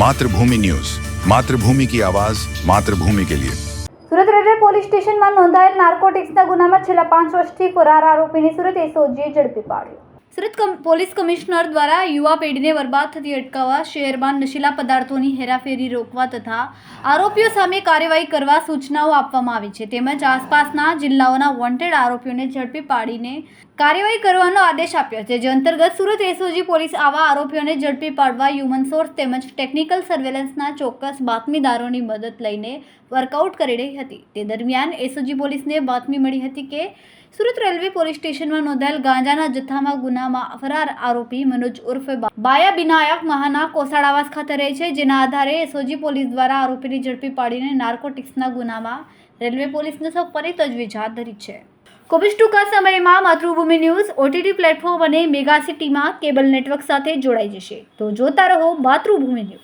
Mathrubhumi news. Mathrubhumi કી આવાજ, માતૃભૂમિ કે લિયે. સુરત રેલવે પોલીસ સ્ટેશનમાં નોંધાયેલ નાર્કોટિક્સના ગુનામાં છેલ્લા પાંચ વર્ષથી ફરાર આરોપીને સુરત એસઓજીએ ઝડપી પાડ્યો. સુરત પોલીસ કમિશનર દ્વારા યુવા પેઢીને બરબાદ થતી અટકાવવા શહેરમાં નશીલા પદાર્થોની હેરાફેરી રોકવા તથા આરોપીઓ સામે કાર્યવાહી કરવા સૂચનાઓ આપવામાં આવી છે. તેમજ આસપાસના જિલ્લાઓના વોન્ટેડ આરોપીઓને ઝડપી પાડીને કાર્યવાહી કરવાનો આદેશ આપ્યો છે. જે અંતર્ગત સુરત એસઓજી પોલીસ આવા આરોપીઓને ઝડપી પાડવા હ્યુમન સોર્સ તેમજ ટેકનિકલ સર્વેલન્સના ચોક્કસ બાતમીદારોની મદદ લઈને વર્કઆઉટ કરી રહી હતી. તે દરમિયાન એસઓજી પોલીસને બાતમી મળી હતી કે સુરત રેલવે પોલીસ સ્ટેશનમાં નોંધાયેલ ગાંજાના જથ્થામાં ગુનામાં ફરાર આરોપી મનોજ ઉર્ફે બાયા બિનાયક મહાના કોસાડાવાસ ખાતે રહે છે, જેના આધારે એસઓજી પોલીસ દ્વારા આરોપીને ઝડપી પાડીને નાર્કોટિક્સના ગુનામાં રેલવે પોલીસને ફરી તજવીજ હાથ ધરી છે. કોવિડ ટૂંકા સમયમાં માતૃભૂમિ ન્યૂઝ, ઓટીટી પ્લેટફોર્મ અને મેગા સિટીમાં કેબલ નેટવર્ક સાથે જોડાઈ જશે. તો જોતા રહો માતૃભૂમિ ન્યૂઝ.